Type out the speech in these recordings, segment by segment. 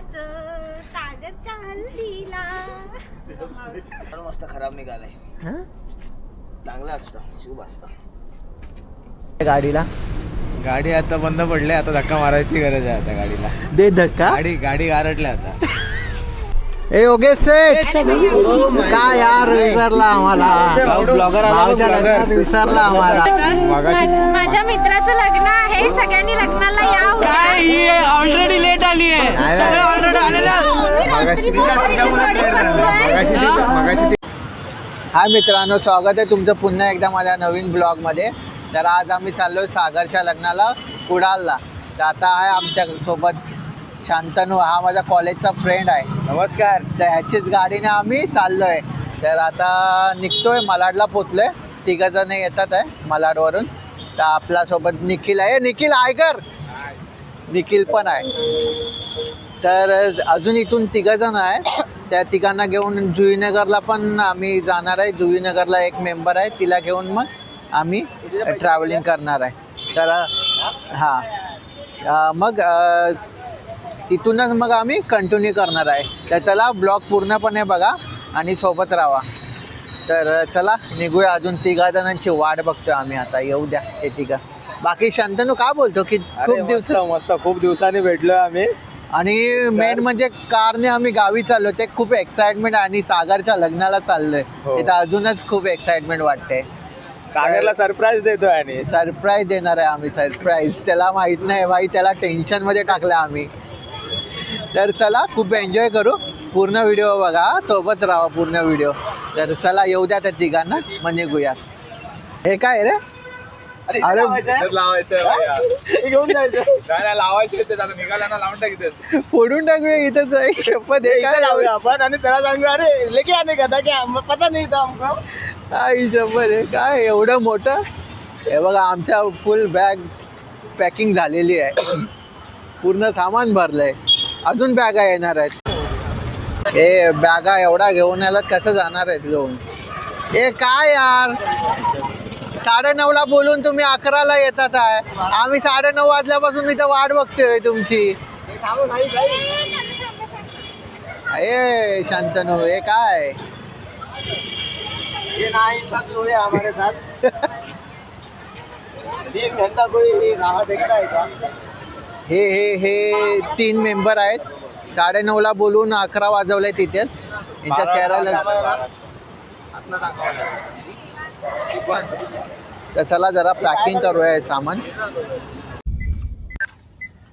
जायचं सागरच्या हल्दीला पण मस्त खराब निघालाय. चांगलं असतं शुभ असतं. गाडीला? गाडी आता बंद पडली आता धक्का मारायची गरज आहे आता गाडीला. दे धक्का. गाडी गाडी गारटल्या आता. ए ओगे सेट काय यार विसरला आम्हाला? विसरला आम्हाला. माझ्या मित्राचं लग्न आहे. सगळ्यांनी लग्नाला या उद्या. ऑलरेडी लेट आली आहे. सगळे. ऑलरेडी आलेला काय हाय मित्रांनो स्वागत आहे तुमचं पुन्हा एकदा माझ्या नवीन ब्लॉगमध्ये. तर आज आम्ही चाललोय सागरच्या लग्नाला कुडालला तर आता आहे आमच्यासोबत शांतनू हा माझा कॉलेजचा फ्रेंड आहे. नमस्कार. तर ह्याचीच गाडीने आम्ही चाललोय. तर आता निघतोय मलाडला पोचलोय. तिघ जण येतात आहे मलाडवरून. तर आपल्यासोबत निखिल आहे. निखिल आयकर निखिल पण आहे. तर अजून इथून तिघ जण आहे त्या तिघांना घेऊन जुईनगरला पण आम्ही जाणार आहे. जुईनगरला एक मेंबर आहे. तिला घेऊन मग आम्ही ट्रॅव्हलिंग करणार आहे. तर हां. मग तिथूनच मग आम्ही कंटिन्यू करणार आहे. तर चला ब्लॉग पूर्णपणे बघा आणि सोबत राहा. तर चला निघूया अजून तिघा जणांची वाट बघतोय आम्ही आता. येऊ द्या ते तिघा. बाकी शांतनू का बोलतो? की खूप दिवस मस्त खूप दिवसांनी भेटलोय आम्ही. आणि मेन म्हणजे कारने आम्ही गावी चाललो ते खूप एक्साइटमेंट आणि सागरच्या लग्नाला चाललोय. हो. तिथं अजूनच खूप एक्साइटमेंट वाटते सागरला सरप्राईज देतोय आणि. सरप्राईज देणार आहे आम्ही सरप्राईज त्याला माहीत नाही भाई त्याला टेन्शनमध्ये टाकलं आम्ही. तर चला खूप एन्जॉय करू. पूर्ण व्हिडिओ बघा. सोबत राहा पूर्ण व्हिडिओ. तर चला येऊ द्या त्या तिघांना. मग निघूया हे काय रे? अरे घेऊन जायचं लावायचे फोडून टाकूया इथंच. आहे. शपथ हे काय लावूया आपण आणि त्याला सांगू अरे लेके आने का था क्या हम- पता नहीं आई शपथ आहे. काय एवढं मोठं? हे बघा आमच्या फुल बॅग पॅकिंग झालेली आहे. पूर्ण सामान भरलंय. अजून बॅगा येणार आहेत. हे बॅगा एवढा घेऊन याला कसं जाणार आहेत घेऊन ए काय यार? साडे ला बोलून तुम्ही अकराला येतात आहे. आम्ही साडे नऊ वाजल्यापासून इथं वाट बघतोय तुमची. ए शांतनु हे काय? ये हमारे साथ तीन घंटा कोई है क्या हे हे हे तीन मेंबर आहेत. साडे ला बोलून अकरा वाजवले तिथेच यांच्या चेहऱ्याला तर चला जरा पॅकिंग करूया हे सामान.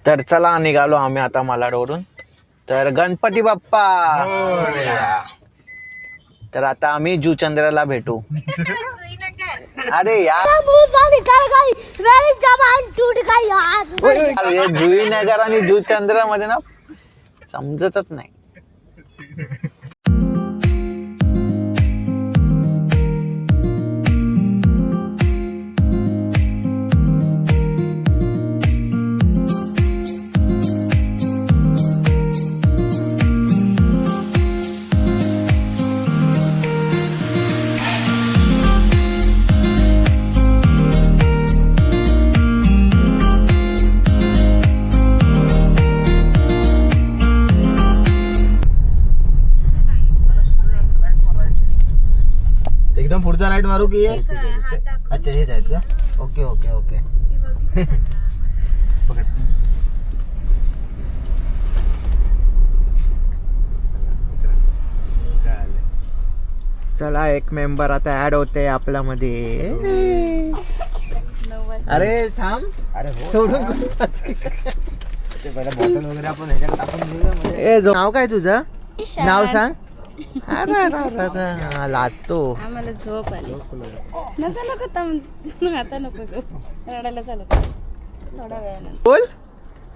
तर चला निघालो आम्ही आता मालाडवरून. तर गणपती बाप्पा! तर आता आम्ही जुचंद्राला भेटू. अरे यार. अरे जुईनगर आणि जुचंद्रमध्ये ना समजतच नाही. राईट मारू की. अच्छा हेच आहेत का? Okay okay okay. हे. पकड. चला एक मेंबर आता ऍड होते आपल्यामध्ये. अरे थांब. अरे हो. सोडून ते पहिला बॉटल वगैरे आपण ह्याच्यात टाकून घेऊया म्हणजे नाव काय तुझं. नाव सांग. अरे, अरे, अरे, अरे, हा, लाजतो. आम्हाला झोप आली. नको नको थांब. आता नको गं. रडायला चालू थोड्या वेळानं. बोल.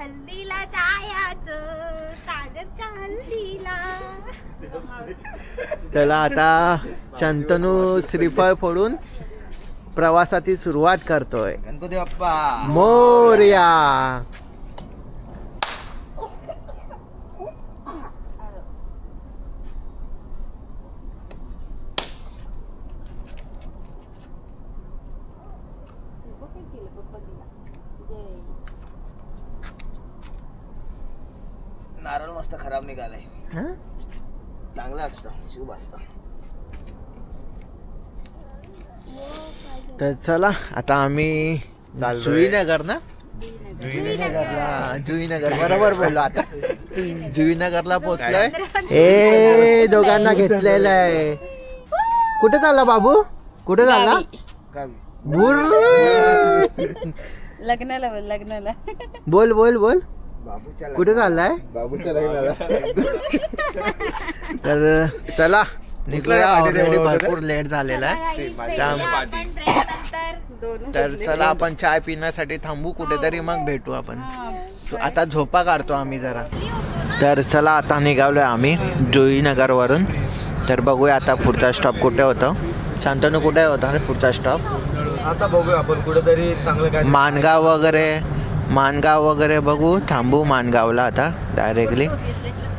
हल्दीला जायचं सागरच्या हल्दीला चला आता शंतनू श्रीफळ फोडून प्रवासाची सुरुवात करतोय. गणपती बाप्पा. मोर्या नारळ मस्त खराब निघालाय हं? चांगलं असतं शुभ असतं तर चला आता आम्ही. जुईनगर ना? जुईनगरला. जुईनगर बरोबर बोललो आता. जुईनगरला पोहोचलोय. ए दोघांना घेतलेलं आहे. कुठे चालला बाबू? कुठे चालला? बुर लग्नाला बोल लग्नाला. बोल बोल बोल. कुठे चाललाय? बाबूच्या लग्नाला. तर चला. निघूया ऑलरेडी भरपूर लेट झालेला आहे. तर चला आपण चाय पिण्यासाठी थांबू कुठेतरी मग भेटू आपण. तो आता झोपा काढतो आम्ही जरा. तर चला आता निघालोय आम्ही जुईनगरवरून. तर बघूया आता पुढचा स्टॉप कुठे होतं. शांतनू कुठे होता रे पुढचा स्टॉप आता बघूया आपण कुठेतरी चांगलं काय मानगाव वगैरे. मानगाव वगैरे बघू. थांबू मानगावला आता डायरेक्टली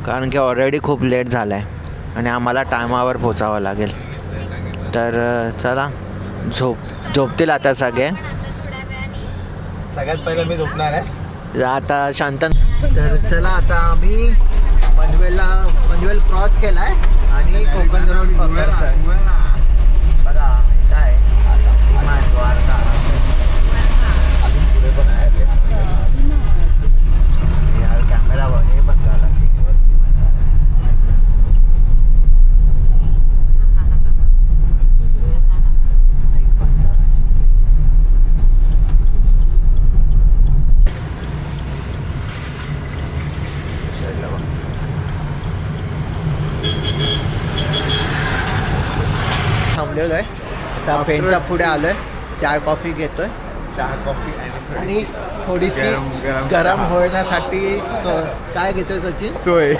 कारण की ऑलरेडी खूप लेट झालं आहे आणि आम्हाला टायमावर पोचावं लागेल. तर चला झोप झोपतील आता सगळे. सगळ्यात पहिलं मी झोपणार आहे. आता शांतन तर चला आता आम्ही पनवेलला पनवेल क्रॉस केला आहे आणि कोकण रोड पकडतोय बघा काय विमान द्वारका अजून पुढे पण आहे यार कॅमेरा हे बंद झाला थांबलेलो आहे. आता पेनच्या पुढे आलोय. चाय कॉफी घेतोय. चहा कॉफी आणि थोडीशी गरम- चहा. होण्यासाठी सो- काय घेतोय सचिन? सोय.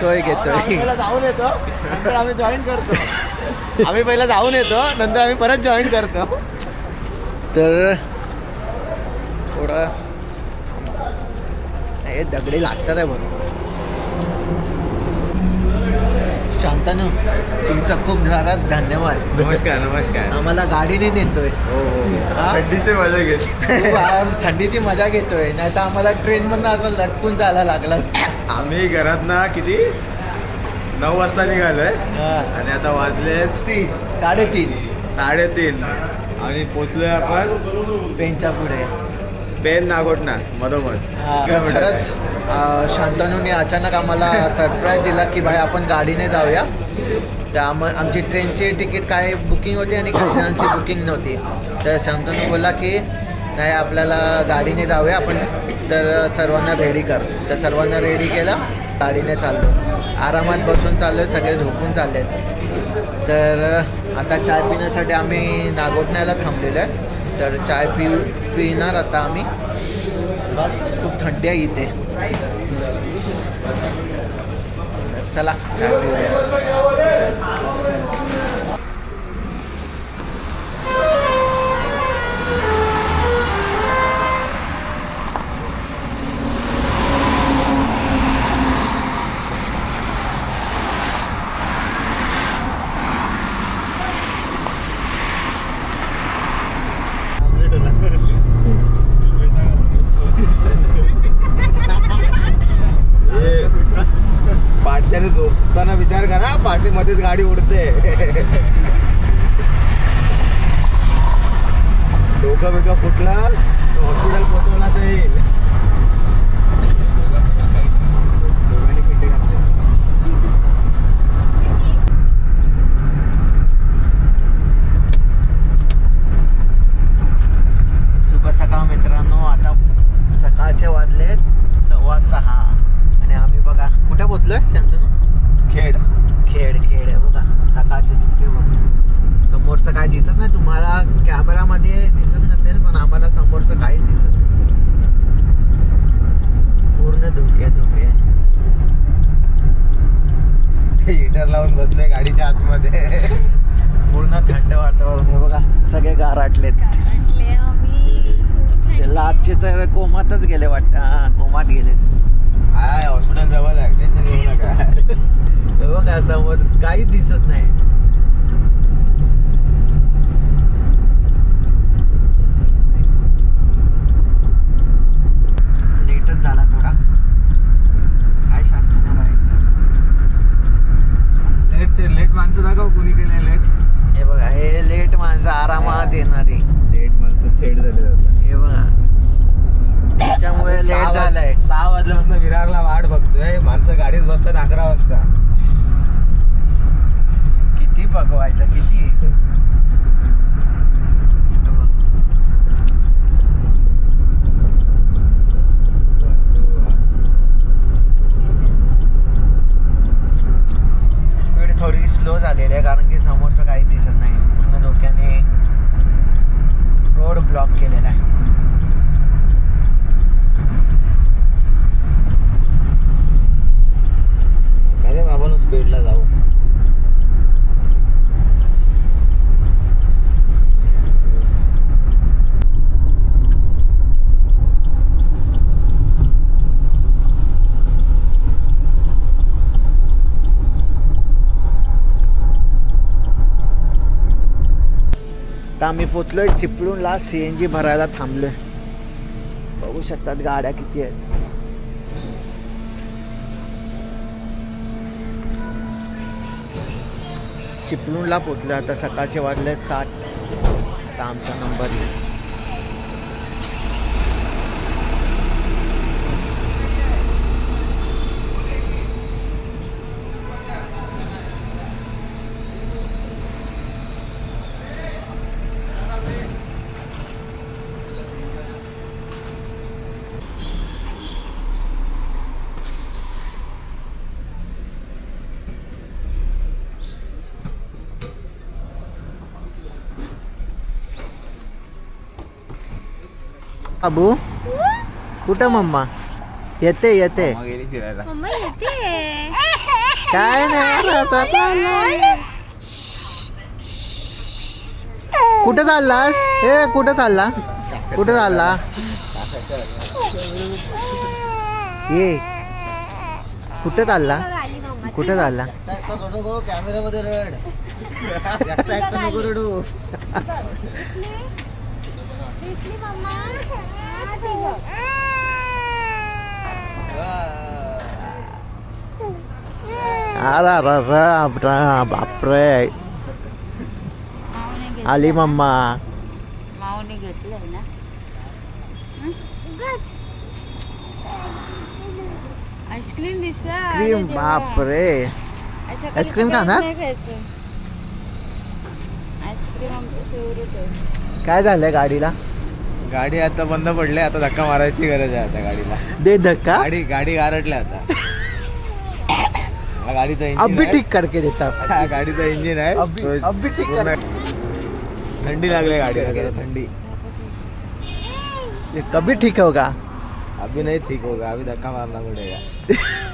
सोय घेतोय. जाऊन येतो. नंतर आम्ही जॉईन करतो. आम्ही पहिला जाऊन येतो. नंतर आम्ही परत जॉईन करतो. तर थोडं हे दगडी लागतात आहे बरोबर शांतानू तुमचा खूप सारा धन्यवाद. नमस्कार नमस्कार. आम्हाला गाडीने नेतोय. हो हा? थंडीचे मजा घेत. तू आ- थंडीची मजा घेतोय. नाही तर आम्हाला ट्रेन मधनं असं लटकून जायला लागला असतं. आम्ही घरात ना किती? नऊ वाजता निघालोय. हा. आणि आता वाजले तीन साडेतीन. साडेतीन. आणि पोचलोय आपण पेनच्या पुढे. पेन नागोटना मधोमध. तर खरंच शांतनूने अचानक आम्हाला सरप्राईज दिला की भाई आपण गाडीने जाऊया. तर आम आमची ट्रेनची तिकीट काय बुकिंग होती आणि काही जणांची बुकिंग नव्हती. तर शांतनू बोला की नाही आपल्याला गाडीने जाऊया आपण तर सर्वांना रेडी कर. तर सर्वांना रेडी केलं गाडीने चाललो. आरामात बसून चाललो सगळे झोपून चालले तर आता चाय पिण्यासाठी आम्ही नागोठण्याला थांबलेलो आहे. तर चाय पि पिणार आता आम्ही. बस खूप थंडी आहे इथे. चला चाय पाठच्याने झोपताना विचार करा पाठीमध्येच गाडी उडते. डोकं बिकं फुटला हॉस्पिटल पोहोचवला तर येईल दोघांनी पिटे घातले शुभ सकाळ मित्रांनो आता सकाळचे वाजले सव्वा सहा आणि आम्ही बघा कुठे पोचलोय शांतनू खेड खेड खेड आहे बघा सकाळचे धुके बघा समोरचं काय दिसत नाही तुम्हाला कॅमेरामध्ये दिसत नसेल पण आम्हाला समोरचं काहीच दिसत नाही पूर्ण धुके धुके हिटर लावून बसले गाडीच्या आतमध्ये पूर्ण थंड वातावरण आहे बघा सगळे गाराटलेत ते लास्टचे तर कोमातच गेले वाटतं हा कोमात गेलेत हाय हॉस्पिटल जवळ आहे टेन्शन घेऊ नका हे बघा काही काहीच दिसत नाही लेटच झाला थोडा काय असतात अकरा वाजता किती बघवायचं किती स्पीड थोडी स्लो झालेली आहे कारण की समोरचं काही दिसत नाही पूर्ण डोक्याने रोड ब्लॉक केलेला आहे अरे बाबा स्पीडला जाऊ तर आम्ही पोचलोय चिपळूणला. सी एन जी भरायला थांबलोय. बघू शकतात गाड्या किती आहेत. चिपळूणला पोचलो आता सकाळचे वाजले सात. आता आमचा नंबर येईल बाबू कुठं मम्मा? येते येते. मग गेली फिरायला मम्मा येते. काय नाही कुठं चाललास ए कुठं चालला? कुठं चालला? ये कुठं चालला? कुठं चालला? कॅमेऱ्यामध्ये रड. अरे अरे बापरे बापरे आली मम्मा माऊने घेतलंय ना आईस्क्रीम दिसला क्रीम. बापरे आईस्क्रीम? नाही खायचं. आईस्क्रीम आमचं फेवरेट आहे काय झालंय गाडीला गाडी आता बंद पडली आता धक्का मारायची गरज आहे आता गाडीला. दे धक्का. गाडी गाडी गारटल्या आता. गाडीचा अभी इंजिन ठीक करके देता. हा गाडीचा इंजिन आहे. तो ठीक पूर्ण- थंडी लागली गाडीला जरा थंडी. ये कभी ठीक होगा? अभी नाही ठीक होगा अभी धक्का मारना पडेगा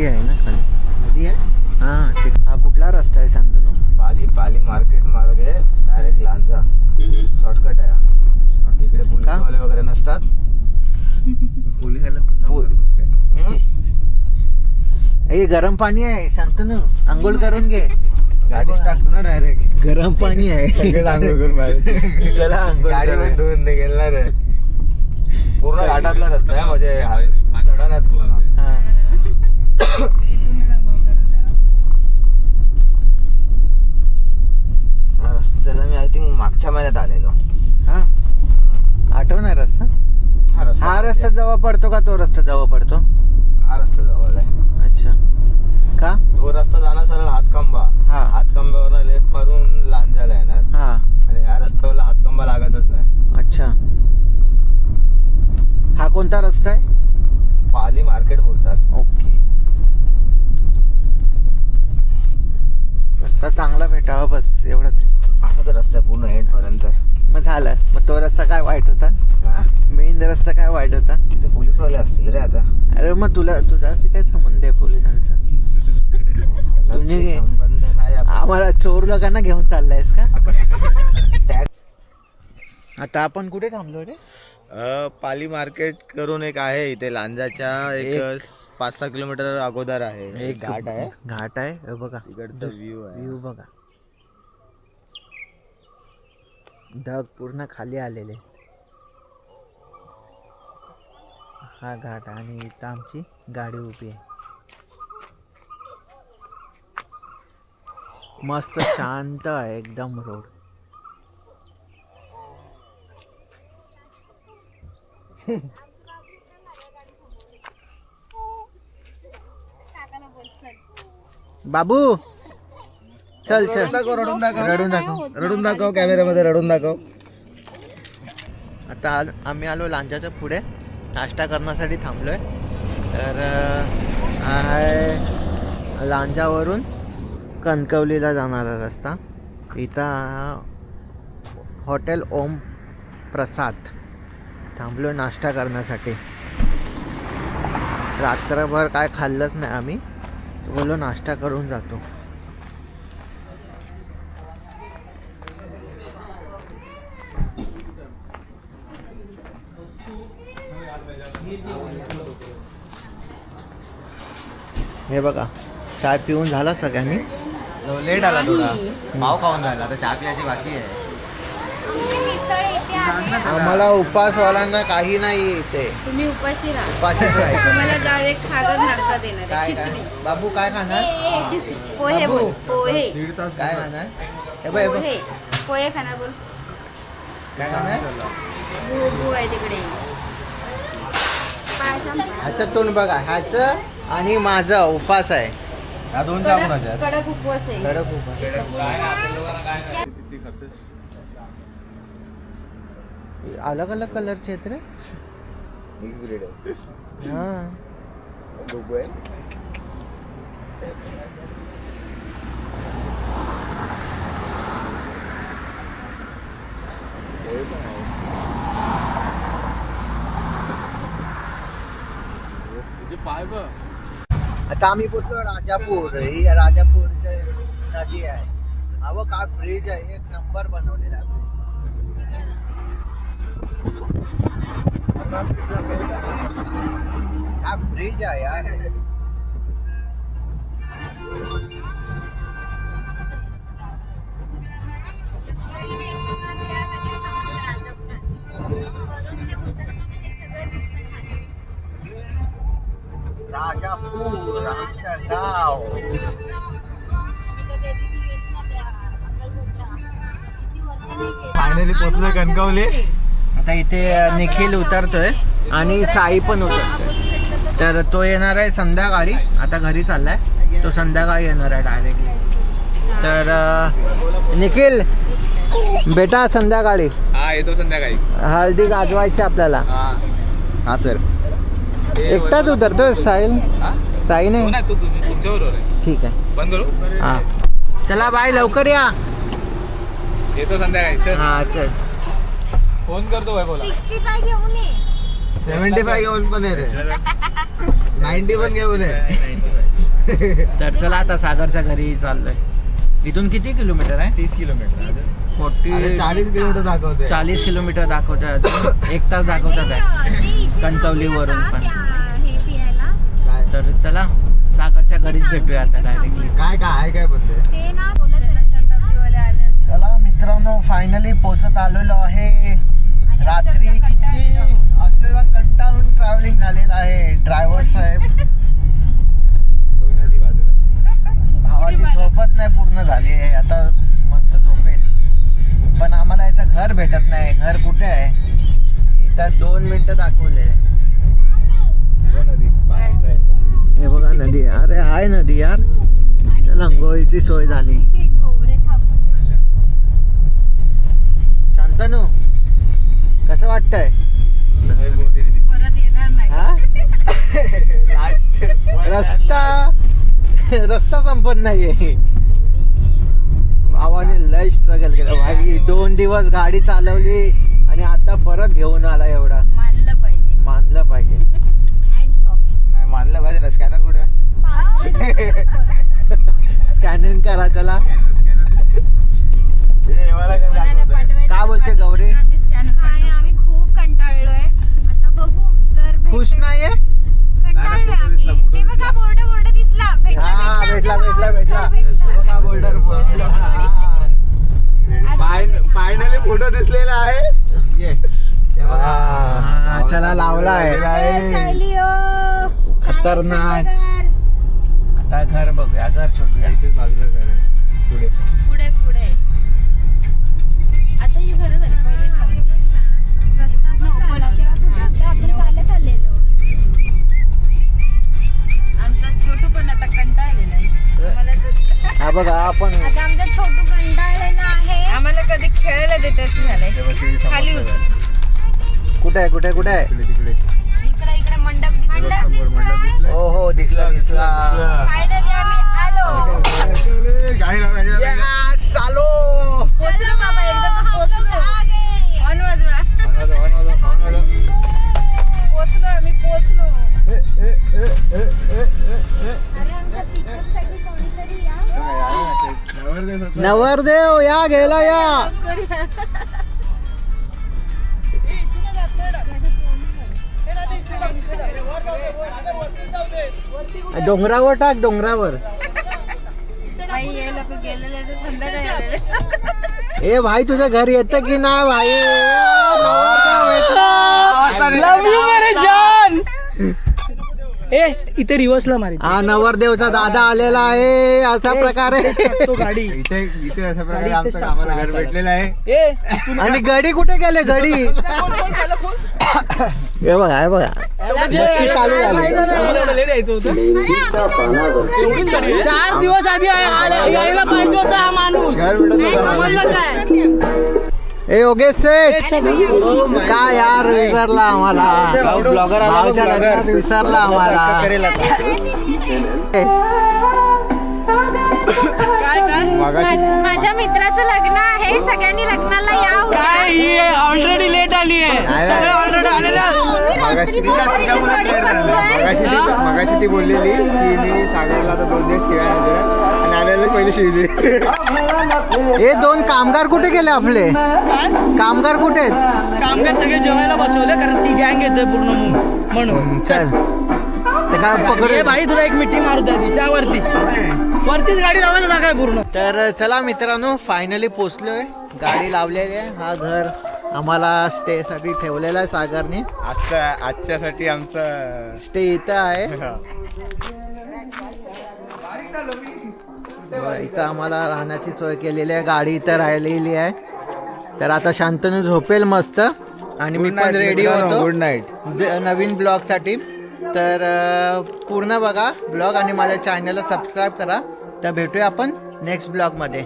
नदी आहे ना खाली. नदी आहे? हा ठीक हा कुठला रस्ता आहे सांगतो ना? पाली पाली मार्केट मार्ग आहे. डायरेक्ट लांजा शॉर्टकट आहे हा. इकडे पोलीसवाले वगैरे नसतात. पोलीस हे? गरम पाणी आहे सांगतो ना. आंघोळ करून घे. गाडीच टाकतो ना डायरेक्ट गरम पाणी आहे. सगळे आंघोळ करून बाहेर. चला आंघोळ गाडी करूया. पण धुवून आहे. पूर्ण घाटातला रस्ता आहे म्हणजे हा- चढाणात महिन्यात आलेलो. हा? आठवणार रस्ता? हा रस्ता हा रस्ता जवळ पडतो का तो रस्ता जवळ पडतो? हा रस्ता जवळ आहे. अच्छा. का? तो रस्ता जाणार सरळ हातखंबा हा. हातखंब्यावर लेफ्ट मारून लांजाला येणार हा आणि या रस्त्यावर हातखंबा लागतच नाही अच्छा हा कोणता रस्ता आहे पाली मार्केट बोलतात ओके रस्ता चांगला भेटावा बस एवढंच असा तर रस्ता आहे पूर्ण एंड पर्यंत मग झालं मग तो रस्ता काय वाईट होता हा? मेन रस्ता काय वाईट होता तिथे पोलीसवाले असतील रे आता अरे मग तुला तुझा काय संबंध आहे पोलिसांचा? तुम्ही- संबंध नाही आपला. आम्हाला चोर लोकांना घेऊन चाललायस का? आता आपण कुठे थांबलो रे? अ, पाली मार्केट करून एक आहे इथे लांजाच्या एक एक- पाच सहा किलोमीटर अगोदर आहे. एक घाट आहे. घाट आहे. हे बघा. तिकडचा व्ह्यू आहे. व्ह्यू बघा. ढग पूर्ण खाली आलेले. हा घाट आणि इथं आमची गाडी उभी आहे. मस्त शांत आहे एकदम रोड. बाबू चल चल. रडून दाखव रडून दाखव. रडून दाखव. कॅमेऱ्यामध्ये रडून दाखव. आता आलो आम्ही आलो लांजाच्या पुढे. नाश्ता करण्यासाठी थांबलो आहे तर आहे लांजावरून कणकवलीला जाणारा रस्ता. इथं हॉटेल ओम प्रसाद थांबलो नाश्ता करण्यासाठी. रात्रभर काय खाल्लंच नाही आम्ही. बोलो नाश्ता करून जातो. हे बघा चाय पिऊन झाला सगळ्यांनी. लेट आला थोडा. पाव खाऊन राहिला आता चहा पियाची बाकी आहे. आम्हाला उपवासवाल्यांना काही नाही इथे. तुम्ही उपाशी राहा. उपाशीच राहायचं. तुम्हाला डायरेक्ट सागर नाश्ता देणार काय आहे. काय खिचडी. बाबू काय खाणार? पोहे बाबू. बोल पोहे. काय खाणार? हे बघ हे बघ. पोहे. पोहे खाणार बोल. काय खाणार? बू आहे तिकडे. पायसम. ह्याचं तोंड बघा ह्याचं आणि माझं उपास आहे. ह्या दोन चहा कडक कोणाच्या आहेत? कडक उपवास आहे. कडक उपास अलग अलग कलरचे आहेत रे. मिक्स ब्रीड आहे. हा. बघू आहे. आता आम्ही पोचलो राजापूर ही राजापूरचे नदी आहे अहो काय ब्रिज आहे एक नंबर बनवलेला आहे काय ब्रिज आहे राजापूर आमचं गाव. फायनली पोचलोय कणकवली. आता इथे निखिल उतरतोय आणि साई पण उतरतोय. तर तो येणार आहे संध्याकाळी. आता घरी चाललाय. तो संध्याकाळी येणार आहे डायरेक्टली तर निखिल बेटा संध्याकाळी. हा येतो संध्याकाळी. हळदी गाजवायची आपल्याला. हा. सर एकटाच उतरतोय साहिल. साई नाही? तू? आहे. ठीक आहे. बंद करू? हा. चला बाय लवकर या. येतो संध्याकाळी हा चल. फोन करतो बाय बोला. घेऊन ये. सेव्हन्टी फाय घेऊन पण आहे रे. नाईन्टी पण घेऊन आहे तर चला आता सागरच्या घरी चाललोय. इथून किती किलोमीटर आहे? तीस किलोमीटर. फोर्टी चाळीस किलोमीटर दाखवते चाळीस किलोमीटर दाखवतात एक तास दाखवतात आहे कणकवलीवरून पण. हे तर चला सागरच्या घरीच भेटूया आता डायरेक्टली काय काय आहे काय बोलते? ते ना बोलत शताब्दीवाले आले चला मित्रांनो फायनली पोहोचत आलेलो आहे. रात्री किती? असं कंटाळून ट्रॅव्हलिंग झालेलं आहे ड्रायव्हर साहेब. भावाची झोपत नाही पूर्ण झाली आहे. आता मस्त पण आम्हाला याचं घर भेटत नाही. घर कुठे आहे? इथं दोन मिनिटं दाखवले. आहे. हे बघा नदी. अरे हाय नदी यार. चला अंघोळीची सोय झाली. शांतनू कसं वाटतंय? नाही. हा. रस्ता रस्ता संपत नाहीये. भाई दोन दिवस गाडी चालवली आणि आता परत घेऊन आला एवढा. मानलं पाहिजे. मानलं पाहिजे. नाही मानलं पाहिजे ना. स्कॅनर कुठे? स्कॅनिंग करा त्याला. हे काय बोलते गौरी? आम्ही स्कॅन काय आम्ही खूप कंटाळलोय. आता बघू घर खुश. नाहीये? कंटाळलोय आम्ही. ते बघा बोर्ड बोर्ड दिसला. भेटला हा भेटला भेटला भेटला भेटला. फायनली फोटो दिसलेला आहे. चला लावला आहे. खतरनाक. घर. आता घर बघूया घर शोधूया. इथेच बाजूला घर आहे. पुढे. पुढे पुढे. आता ही घरं झाली पहिले आमचा छोटू पण आता कंटाळलेला आहे. हा बघा आपण देते असं झालंय. खाली. कुठे आहे कुठे कुठे? आहे तिकडे तिकडे. इकडे इकडे मंडप हे मंडप. हो हो दिसला दिसला फायनली आम्ही आलो. Yes, पोचलो बाबा एकदा तर पोचलो नवरदेव या गेला या डोंगरावर टाक डोंगरावर हे ए भाई तुझं घर येतं की नाही भाई नवरदेव येतो. लव यू मेरे जान ए इथे रिवर्सला मारी हा नवरदेवचा दादा आलेला आहे असा प्रकारे. तो गाडी. इथे इथे अशा प्रकारे आमचं घर. भेटलेलं आहे. ए आणि गडी कुठे गेले गडी? हे बघा हे बघा. नक्की चालू झाली. चार दिवस आधी यायला पाहिजे होता हा माणूस. घर भेटत नव्हतं. समजलं काय? ए योगेश सेठ. काय यार विसरला आम्हाला? ब्लॉगर आला भावच्या ब्लॉगर. लग्नात विसरला आम्हाला. माझ्या मित्राचं लग्न आहे. सगळ्यांनी लग्नाला या उद्या. काय ही ऑलरेडी लेट आली आहे. नाही, सगळे नाही. ऑलरेडी आलेले आहे. मी मगाशी रात्री गाडीत. बसलोय. ती मगाशी ती बोललेली की मी सागरला आता दोन दिवस शिवाय नाही दिल्या आणि आलेले पहिले शिवी दिली हे दोन कामगार कुठे गेले आपले? कामगार कुठे आहेत? कामगार सगळे जेवायला बसवले कारण ती गँग येते पूर्ण म्हणून. चल. ते काय पकड ये भाई तुला एक मिठी मारू द्या तिच्या वरती. वरतीच गाडी लावायला जागा आहे पूर्ण. तर चला मित्रांनो फायनली पोचलोय. गाडी लावलेली आहे. हा घर आम्हाला स्टे साठी ठेवलेला आहे सागरने. आजच्या आजच्यासाठी आमचं स्टे इथं आहे. इथं आम्हाला राहण्याची सोय केलेली आहे. गाडी इथं राहिलेली आहे. तर आता शांतनु झोपेल मस्त. आणि मी पण रेडी होतो. Night. द- नवीन ब्लॉगसाठी तर पूर्ण बघा ब्लॉग आणि माझ्या चॅनलला सबस्क्राईब करा. तर भेटूया आपण नेक्स्ट ब्लॉगमध्ये